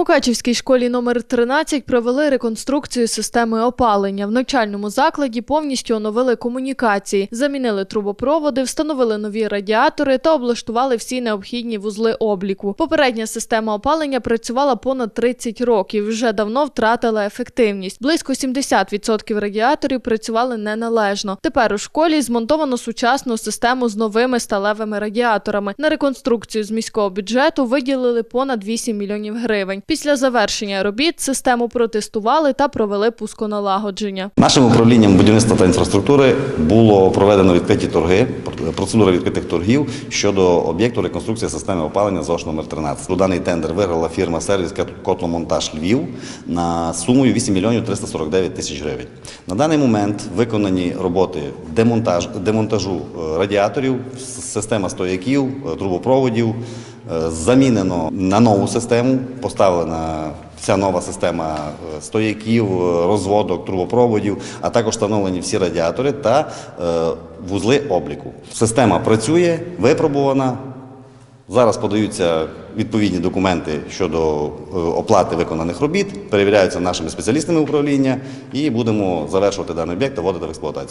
Мукачівській школі номер 13 провели реконструкцію системи опалення. В навчальному закладі повністю оновили комунікації, замінили трубопроводи, встановили нові радіатори та облаштували всі необхідні вузли обліку. Попередня система опалення працювала понад 30 років. Вже давно втратила ефективність. Близько 70% радіаторів працювали неналежно. Тепер у школі змонтовано сучасну систему з новими сталевими радіаторами. На реконструкцію з міського бюджету виділили понад 8 мільйонів гривень. Після завершення робіт систему протестували та провели пусконалагодження. Нашим управлінням будівництва та інфраструктури було проведено відкриті торги, процедура відкритих торгів щодо об'єкту реконструкції системи опалення ЗОШ номер 13. У даний тендер виграла фірма сервіс Котломонтаж Львів на сумою 8 мільйонів 349 тисяч гривень. На даний момент виконані роботи демонтаж, демонтажу е, радіаторів, система стояків, е, трубопроводів. Е, Замінено на нову систему, поставлена вся нова система е, стояків, е, розводок, трубопроводів, а також встановлені всі радіатори та вузли обліку. Система працює, випробувана. Зараз подаються відповідні документи щодо оплати виконаних робіт, перевіряються нашими спеціалістами управління і будемо завершувати даний об'єкт та вводити в експлуатацію.